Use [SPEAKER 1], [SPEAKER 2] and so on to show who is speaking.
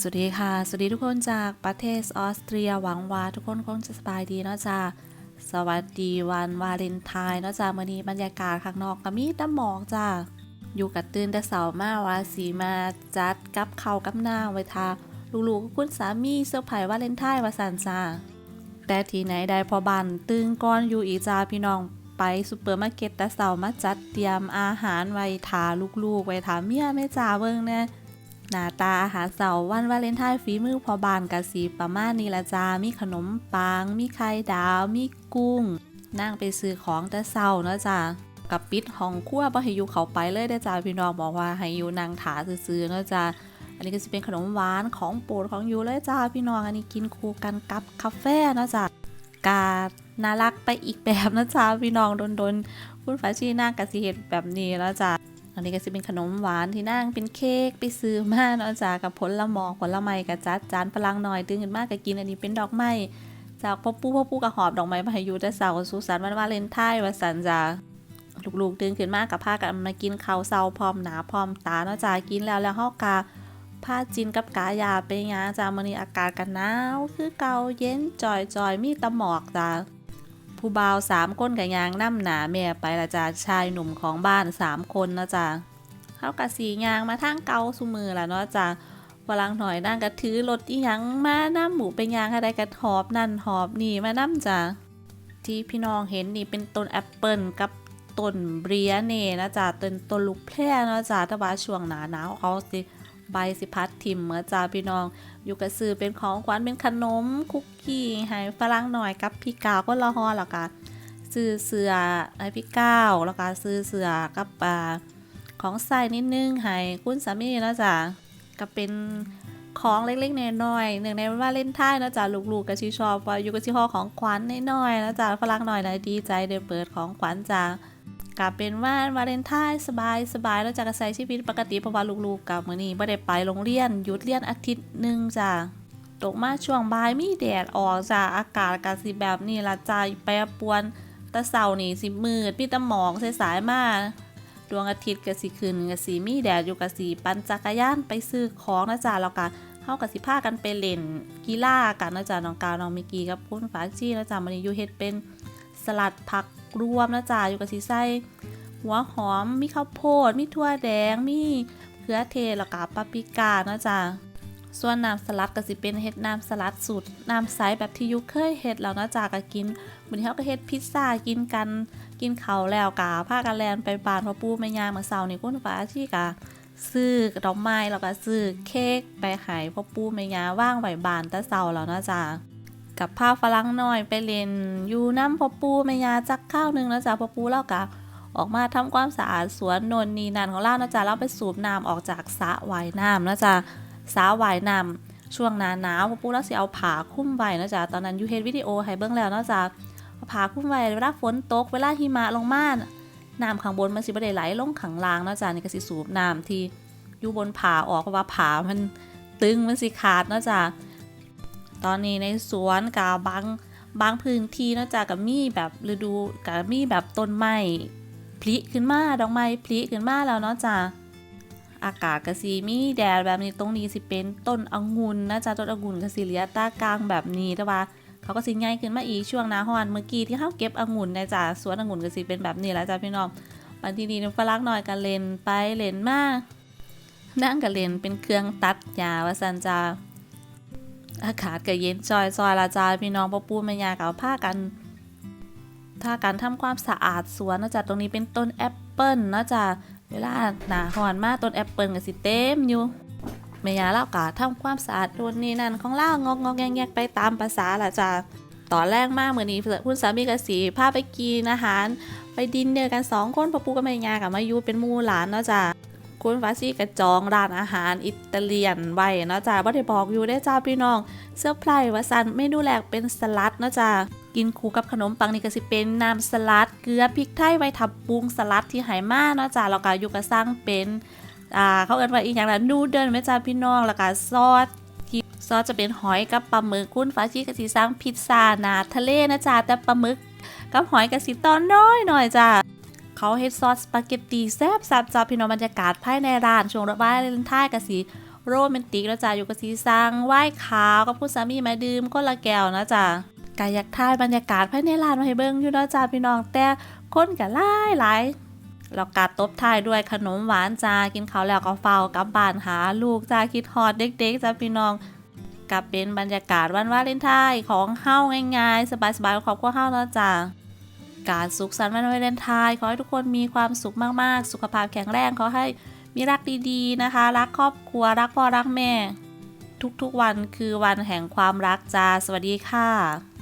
[SPEAKER 1] สวัสดีค่ะ สวัสดีทุกคนจากประเทศออสเตรียหวังว่าทุกคนคงจะสบายดีเนาะจ้าสวัสดีวันวาเลนไทน์เนาะจ้ามื่อนี้บรรยากาศข้างนอกก็มีแต่หมอกจ้าอยู่กับตื่นแต่เสาร์มาว่าสีมาจัดกับเขากับหน้าไว้ทาลูกๆกับคุณสามีเซอร์ไพรส์วาเลนไทน์ว่าสันจ้าแต่ทีไหนได้พอบันตึงก้อนอยู่อีจ้าพี่น้องไปซูเปอร์มาร์เก็ตแต่เสาร์มาจัดเตรียมอาหารไว้ทาลูกๆ ไว้ทาเมียแม่จ้าเบิ่งแน่ หน้าตาอาหารเสาร์วันวาเลนไทน์ฝีมือพอบานกะสีประมาณนี้ละจ้ามีขนมปัง มีไข่ดาว มีกุ้ง นั่งไปซื้อของแต่เสาร์เนาะจ้ากับปิดห้องครัวบ่ให้อยู่เขาไปเลยได้จ้าพี่น้องบอกว่าให้อยู่นางถาซื้อๆเนาะจ้าอันนี้ก็จะเป็นขนมหวานของโปรดของยูเลยจ้าพี่น้องอันนี้กินคู่กันกับกาแฟเนะจ้ากาน่ารักไปอีกแบบนะจ้าพี่น้องโดนๆคุณฟ้าชีน่ากะสิเฮ็ดแบบนี้แล้วจ้า อันนี้ก็จะเป็นขนมหวานที่นั่งเป็นเค้กไปซื้อมาเนาะจ้ากับผลละหมอกผลไม้กับจัดจานพลังหน่อยตื่นขึ้นมากก็กินอันนี้เป็นดอกไม้จากพ่อปู่พ่อปู่กับหอบดอกไม้มาให้อยู่แต่เสาสุสานวันวาเลนไทน์วันสันจ้าลูกๆตื่นขึ้นมากกับพากันมากินข้าวเสาพร้อมหนาพร้อมตาเนาะจ้ากินแล้วแล้วเฮากาผ้าจินกับกายาไปงาจ้ามื้อนี้อากาศกันหนาวคือเก่าเย็นจ่อยมีตะหมอกจ้า ผู้บ่าวสามคนกับยางน้ำหนาแม่ไปละจ้าชายหนุ่มของบ้านสามคนนะจ้าเขากับสียางมาทางเกาสุมือละเนาะจ้าฝรั่งหน่อยนั่งกระถือรถอีหยังมาน้ำหมูไปยางอะไรกระหอบนั่นหอบนี่มาน้ำจ้าที่พี่น้องเห็นนี่เป็นต้นแอปเปิลกับต้นเบรียเน่นะจ้าต้นต้นลูกแพร่นะจ้าแต่ว่าช่วงหนาหนาวเขาสิ ใบสิพัดทิมเมื่อจ้าพี่น้อง อยู่กับซื้อเป็นของขวัญเป็นขนมคุกกี้ให้ฝรั่งหน่อยกับพี่กาวก็ละฮอแล้วก็ซื้อเสือให้พี่ก้าวแล้วก็ซื้อเสือกับปลาของใส่นิดนึงให้คุณสามีนะจ้ะก็เป็นของเล็กๆน้อยๆหนึ่งในวันวาเล่นทน์เนะจ้ะลูกๆก็ชิชอบว่าอยู่กับชิฮอของขวัญน้อยๆนะจ้ะฝรั่งหน่อยนะดีใจได้เปิดของขวัญจ้ะ ก็เป็นว่านวาเลนไทน์สบายสบายแล้วจากใช้ชีวิตปกติเพราะว่าลูกๆกับมื้อนี้บ่ได้ไปโรงเรียนหยุดเรียนอาทิตย์หนึ่งจ้ะตกมาช่วงบ่ายมีแดดออกจ้ะอากาศก็สิแบบนี้ละจ้ะแปรปรวนต่เช้านี่สิมืดมีแต่หมอกสายๆมาดวงอาทิตย์ก็สิขึ้นก็สิมีแดดอยู่ก็สิปั่นจักรยานไปซื้อของนะจ้ะแล้วก็เฮาก็สิพากันไปเล่นกีฬากันนะจ๊ะน้องกาวน้องมิกกี้กับคุณฟ้าจี้นะจ๊ะมื้อนี้อยู่เฮ็ดเป็นสลัดผัก รวมนะจ๊ะอยู่กับสิใส่หัวหอมมีข้าวโพด มีถั่วแดง มีเขือเทศแล้วก็ปาปริกานะจ้ะส่วนน้ำสลัดก็สิเป็นเฮ็ดน้ำสลัดสูตรน้ำใสแบบที่ยุคเคยเฮ็ดแล้วเนาะจ้ะก็กินมื้อนี้เฮาก็เฮ็ดพิซซ่ากินกันกินเขาแล้วกะพากันแลนไปบ้านพ่อปู่แม่ย่าเมื่อเช้านี่คุณฟ้าที่กะซื้อดอกไม้แล้วก็ซื้อเค้กไปให้พ่อปู่แม่ย่าว่างไว้บ้านแต่เช้าแล้วเนาะจ้ะ กับพาฝรั่งน้อยไปเล่นอยู่น้ำพอปู่แม่ยาจักข้าวหนึงแล้วจ้ะพอปู่แล้วกะออกมาทำความสะอาดสวนนนนีนันของเรานะจ๊ะเราไปสูบน้ำออกจากสระว่ายน้ำนะจ๊ะสระว่ายน้ำช่วงหนาหนาวพวกปุ๊แล้วสิเอาผาคุ้มไว้นะจ๊ะตอนนั้นยูเฮดวิดีโอให้เบิ่งแล้วนะจ๊ะผาคุ้มไว้เวลาฝนตกเวลาหิมะลงมาน่ะน้ำข้างบนมันสิบ่ได้ไหลลงข้างล่างนะจ๊ะนี่ก็สิสูบน้ำที่อยู่บนผาออกเพราะว่าผามันตึงมันสิขาดนะจ๊ะ ตอนนี้ในสวนกาบางบางพื้นที่นะจ๊ะกับมีแบบฤดูกับมีแบบต้นไม้พลิขึ้นมาดอกไม้พลิขึ้นมาแล้วเนาะจ้ะอากาศกะสีมีแดดแบบนี้ตรงนี้สิเป็นต้นองุ่นนะจ๊ะต้นองุ่นกะสีเลียตากลางแบบนี้แต่ว่าเขาก็สิใหญ่ขึ้นมาอีกช่วงหน้าร้อนเมื่อกี้ที่เขาเก็บองุ่นนะจ๊ะสวนองุ่นกะสีเป็นแบบนี้แล้วจ้ะพี่น้องบางทีนี่ฝรั่งหน่อยกันเลนไปเลนมานั่งกันเลนเป็นเครื่องตัดหญ้าวสันจ้า อากาศก็เย็นจอยจอยๆละจ้าพี่น้องพ่อปูแม่ยาก็เอาผ้ากันถ้าการทำความสะอาดสวนนะจ๊ะตรงนี้เป็นต้นแอปเปิลนะจ๊ะเวลาหนาหอนมากต้นแอปเปิลก็สิเต็มอยู่แม่ยาเล่ากะทำความสะอาดโดนนี่นั่นของเล่างอกงอกแงกไปตามภาษาละจ้ะตอนแรกมากเหมือนนี้คุณสามีกับสีพาไปกินอาหาร ไปดินเดียวกันสองคนปะปูกับแม่ยากับมายูเป็นมูหลานเนาะจ้ะ คุณฟาซี่กับจองร้านอาหารอิตาเลียนไว้เนาะจ้ะบ่ได้บอกอยู่ได้จ้าพี่น้อง เสื้อร์ไพรส์ว่าซันเมนูแรกเป็นสลัดเนาะจ้ะกินคู่กับขนมปังนี่ก็สิเป็นน้ำสลัดเกลือพริกไทยไว้ทับปรุงสลัดที่ไหมาเนาะจ้ะแล้วก็อยู่ก็สร้างเป็นอ่าเขาเอิ้นว่าอีกอย่างละนูเดิลแม่จ้าพี่น้องแล้วก็ซอสซอสจะเป็นหอยกับปลาหมึกคุณฟ้าชีก็สิสร้างพิซซ่านาทะเลนะจ้าแต่ปลาหมึกกับหอยก็สิตอนน้อยหน่อยจ้า เขาเฮ็ดซอสสปาเกตตีแซ่บๆจ้าพี่น้องบรรยากาศภายในร้านช่วงระบายเลนไทน์ก็สิโรแมนติกแล้วจ้ะอยู่กับสีสังไหว้ขาวกับคุณสามีมาดื่มคนละแก้วนะจ้ะกายากถ่ายบรรยากาศภายในร้านมาให้เบิ่งอยู่นะจ้ะพี่น้องแต่คนก็หลายหลายแล้วกาตบท้ายด้วยขนมหวานจ้ากินข้าวแล้วก็เฝ้ากับบ้านหาลูกจ้าคิดฮอดเด็กๆจ้าพี่น้องกับเป็นบรรยากาศวันวาเลนไทน์ของเฮาง่ายๆ สบายๆของครอบครัวเฮานะจ้า การสุขสันต์วันวาเลนไทน์ขอให้ทุกคนมีความสุขมากๆ สุขภาพแข็งแรงขอให้มีรักดีๆนะคะ รักครอบครัวรักพ่อรักแม่ ทุกๆวันคือวันแห่งความรักจ้าสวัสดีค่ะ